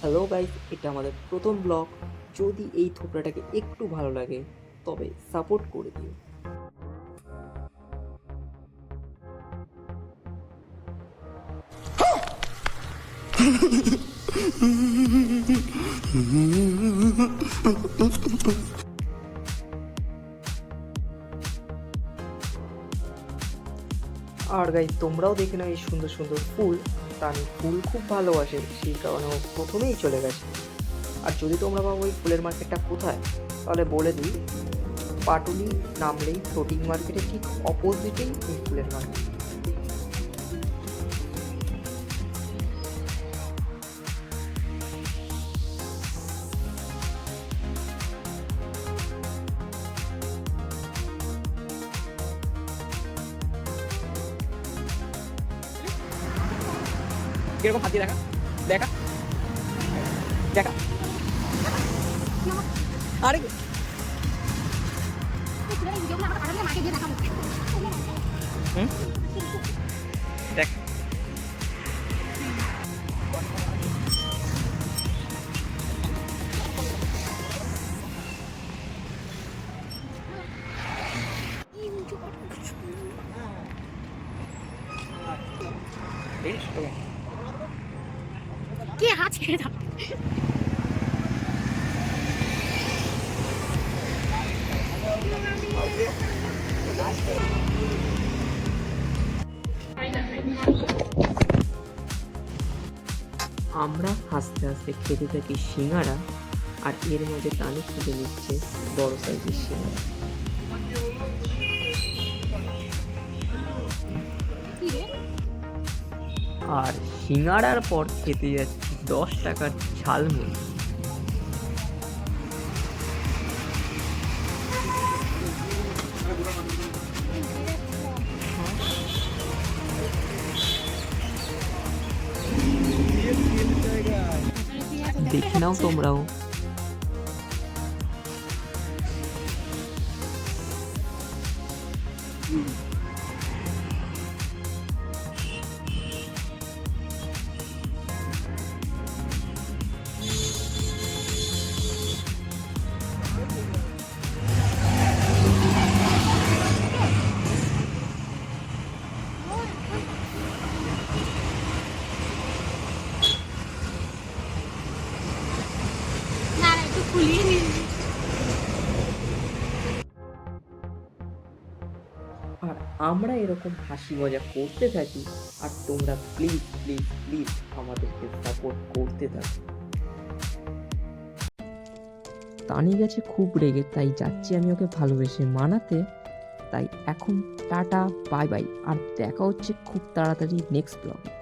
Hello guys এটা আমাদের প্রথম ব্লগ যদি এই থোপড়াটাকে একটু ভালো লাগে, তবে সাপোর্ট করে দিও। আর গাই তোমরাও দেখে নাও এই সুন্দর সুন্দর ফুল। তানি ফুল খুব ভালোবাসে, সেই কারণে ও প্রথমেই চলে গেছে। আর যদি তোমরা ভাবো ওই ফুলের মার্কেটটা কোথায়, তাহলে বলে দিই, পাটুলি নামলেই ফ্লোটিং মার্কেটের ঠিক অপোজিটেই এই ফুলের মার্কেট কীরকম হাত দেখা? দেখা? দেখা? আরে দেখ। দেখিস তো? কে হাত ছেড়ে দাও। আমরা হাসতে হাসতে খেতে থাকি সিঙ্গারা, আর এর মধ্যে টানি খুঁজে নিচ্ছে বড় সাইজের সিঙ্গারা। আর সিঙ্গারার পর খেতে যাচ্ছি দশ টাকার ঝালমুড়ি দেখে নাও তোমরাও। না আর আমরা এরকম হাসি মজা করতে থাকি, আর তোমরা প্লিজ প্লিজ প্লিজ আমাদেরকে সাপোর্ট করতে থাকো। তানি গেছে খুব রেগে, তাই যাচ্ছি আমি ওকে ভালোবেসে মানাতে। তাই এখন টাটা বাই বাই আর দেখা হচ্ছে খুব তাড়াতাড়ি নেক্সট ব্লগে